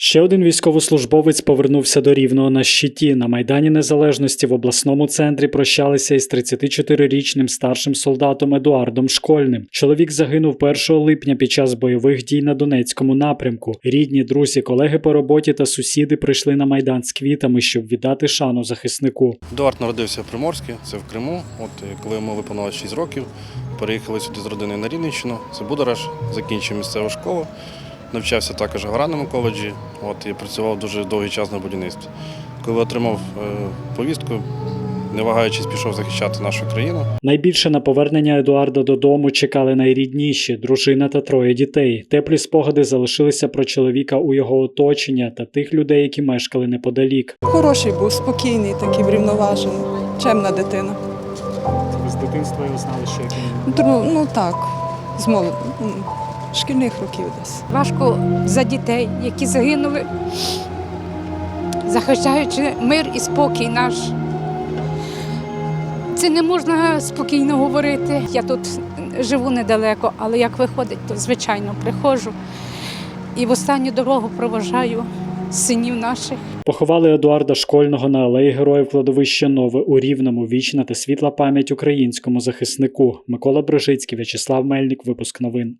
Ще один військовослужбовець повернувся до Рівного на щиті. На Майдані Незалежності в обласному центрі прощалися із 34-річним старшим солдатом Едуардом Школьним. Чоловік загинув 1 липня під час бойових дій на Донецькому напрямку. Рідні, друзі, колеги по роботі та сусіди прийшли на майдан з квітами, щоб віддати шану захиснику. Едуард народився в Приморську, це в Криму. От е, коли йому виповнилося 6 років, переїхали сюди з родиною на Рівненщину. Це Будараш, закінчив місцеву школу. Навчався також в аграрному коледжі. От і працював дуже довгий час на будівництві. Коли отримав е, повістку, не вагаючись, пішов захищати нашу країну. Найбільше на повернення Едуарда додому чекали найрідніші дружина та троє дітей. Теплі спогади залишилися про чоловіка у його оточення та тих людей, які мешкали неподалік. Хороший був, спокійний, такий врівноважений, чемна дитина. З дитинства його знали, що як Ну, ну так, з молод... шкільних років десь. Важко за дітей, які загинули, захищаючи мир і спокій наш. Це не можна спокійно говорити. Я тут живу недалеко, але як виходить, то звичайно приходжу і в останню дорогу проважаю синів наших. Поховали Едуарда Школьного на алеї Героїв кладовища Нове у Рівному. Вічна та світла пам'ять українському захиснику. Микола Брижицький, В'ячеслав Мельник. Випуск новин.